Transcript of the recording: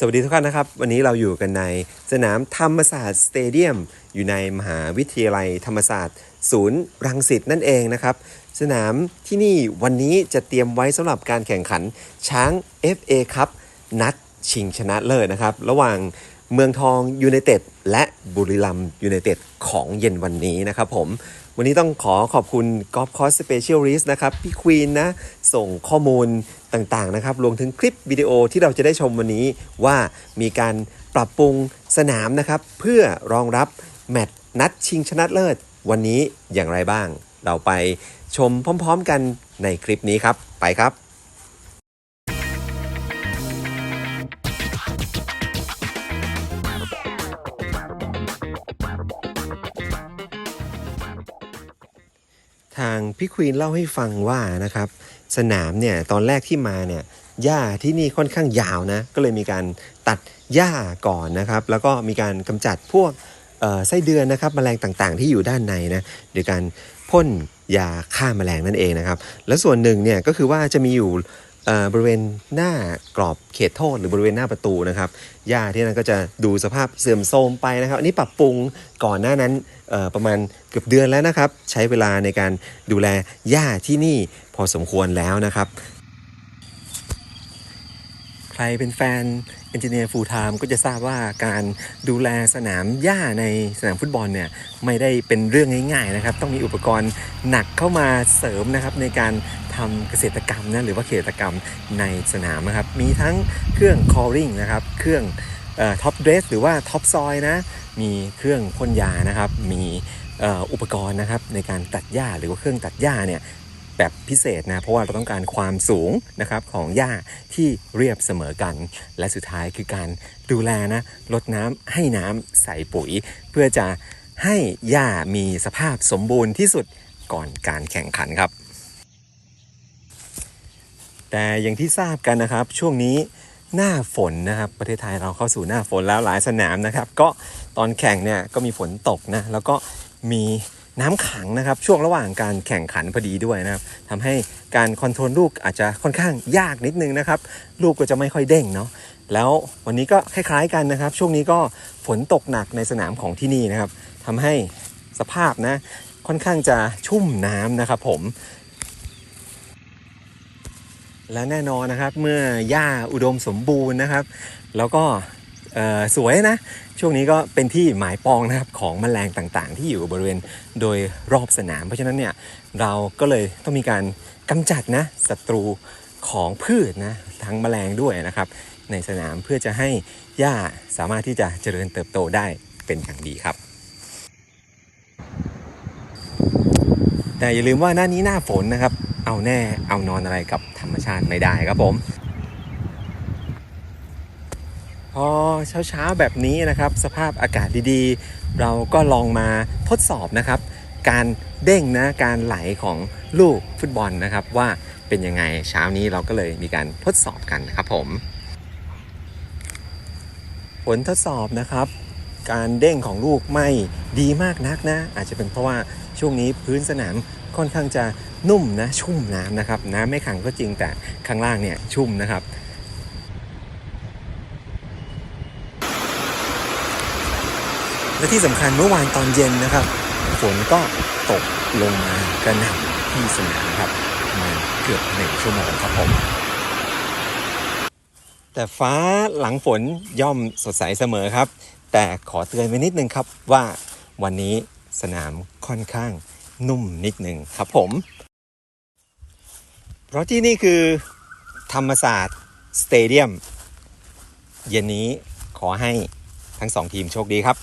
สวัสดีทุกท่านนะครับ วันนี้เราอยู่กันในสนามธรรมศาสตร์สเตเดียม อยู่ในมหาวิทยาลัยธรรมศาสตร์ ศูนย์รังสิตนั่นเองนะครับ สนามที่นี่วันนี้จะเตรียมไว้สำหรับการแข่งขันช้าง FA ครับนัดชิงชนะเลิศนะครับ ระหว่างเมืองทองยูไนเต็ดและบุรีรัมย์ยูไนเต็ดของเย็นวันนี้นะครับผม วันนี้ต้องขอขอบคุณกอล์ฟคอสสเปเชียลริสนะครับ พี่ควีนนะ ส่งข้อมูลต่างๆนะครับ รวมถึงคลิปวิดีโอที่เราจะได้ชมวันนี้ว่ามีการปรับปรุงสนามนะครับ เพื่อรองรับแมตช์นัดชิงชนะเลิศ วันนี้อย่างไรบ้าง เราไปชมพร้อม ๆ กันในคลิปนี้ครับ ไปครับ ทางพี่ควีนเล่าให้ฟังว่านะครับสนามเนี่ยตอนแรกที่มาเนี่ยหญ้าที่นี่ค่อนข้างยาวนะก็เลยมีการตัดหญ้าก่อนนะครับ แล้วก็มีการกำจัดพวกไส้เดือนนะครับแมลงต่างๆ ที่อยู่ด้านในนะโดยการพ่นยาฆ่าแมลงนั่นเองนะครับ แล้วส่วนหนึ่งเนี่ยก็คือว่าจะมีอยู่ บริเวณหน้ากรอบเขตโทษหรือบริเวณหน้าประตูนะครับหญ้าที่นั่นก็จะดูสภาพเสื่อมโทรมไปนะครับ อันนี้ปรับปรุงก่อนหน้านั้นประมาณเกือบเดือนแล้วนะครับ ใช้เวลาในการดูแลหญ้าที่นี่พอสมควรแล้วนะครับ รเป็นแฟนเอนจิเนียร์ฟูลไทม์ก็จะทราบว่าการดูแลสนามหญ้าในสนามฟุตบอลเนี่ยไม่ได้เป็นเรื่องง่ายๆนะครับ ต้องมีอุปกรณ์หนักเข้ามาเสริมนะครับในการทำเกษตรกรรมนะหรือว่าเกษตรกรรมในสนามนะครับ มีทั้งเครื่อง calling นะครับ เครื่องท็อปเดรสหรือว่าท็อปซอยนะ มีเครื่องพ่นยานะครับ มีเอ่ออุปกรณ์นะครับในการตัดหญ้าหรือว่าเครื่องตัดหญ้าเนี่ย แบบพิเศษนะเพราะว่าเราต้องการความสูงนะครับของหญ้าที่เรียบเสมอกัน และสุดท้ายคือการดูแลนะลดน้ำให้น้ำใส่ปุ๋ย เพื่อจะให้หญ้ามีสภาพสมบูรณ์ที่สุดก่อนการแข่งขันครับ แต่อย่างที่ทราบกันนะครับช่วงนี้หน้าฝนนะครับประเทศไทยเราเข้าสู่หน้าฝนแล้วหลายสนามนะครับ ก็ตอนแข่งเนี่ยก็มีฝนตกนะแล้วก็มี น้ำขังนะครับช่วงระหว่างการแข่งขันพอดีด้วยนะครับทำให้การคอนโทรลลูกอาจจะค่อนข้างยากนิดนึงนะครับลูกก็จะไม่ค่อยเด้งเนาะแล้ววันนี้ก็คล้ายๆกันนะครับ ช่วงนี้ก็ฝนตกหนักในสนามของที่นี่นะครับทำให้สภาพนะค่อนข้างจะชุ่มน้ำนะครับผม และแน่นอนนะครับเมื่อหญ้าอุดมสมบูรณ์นะครับ แล้วก็ สวยนะ ช่วงนี้ก็เป็นที่หมายปองนะครับของแมลงต่างๆ ที่อยู่บริเวณโดยรอบสนาม เพราะฉะนั้นเนี่ยเราก็เลยต้องมีการกำจัดนะศัตรูของพืชนะทั้งแมลงด้วยนะครับในสนามเพื่อจะให้หญ้าสามารถที่จะเจริญเติบโตได้เป็นอย่างดีครับ แต่อย่าลืมว่าหน้านี้หน้าฝนนะครับ เอาแน่เอานอนอะไรกับธรรมชาติไม่ได้ครับผม พ อเช้าๆแบบนี้นะครับ สภาพอากาศดีๆ เราก็ลองมาทดสอบนะครับ การเด้งนะการไหลของลูกฟุตบอลนะครับ ว่าเป็นยังไงเช้านี้เราก็เลยมีการทดสอบกันนะครับผม ผลทดสอบนะครับ การเด้งของลูกไม่ดีมากนักนะ อาจจะเป็นเพราะว่าช่วงนี้พื้นสนามค่อนข้างจะนุ่มนะชุ่มน้ำนะครับน้ำไม่ขังก็จริงแต่ข้างล่างเนี่ยชุ่มนะครับ และที่สำคัญเมื่อวานตอนเย็นนะครับ ฝนก็ตกลงมากระหน่ำที่สนามครับมาเกือบหนึ่งชั่วโมงครับผมแต่ฟ้าหลังฝนย่อมสดใสเสมอครับ แต่ขอเตือนไว้นิดนึงครับว่าวันนี้สนามค่อนข้างนุ่มนิดหนึ่งครับผม เพราะที่นี่คือธรรมศาสตร์สเตเดียม เย็นนี้ขอให้ทั้งสองทีมโชคดีครับ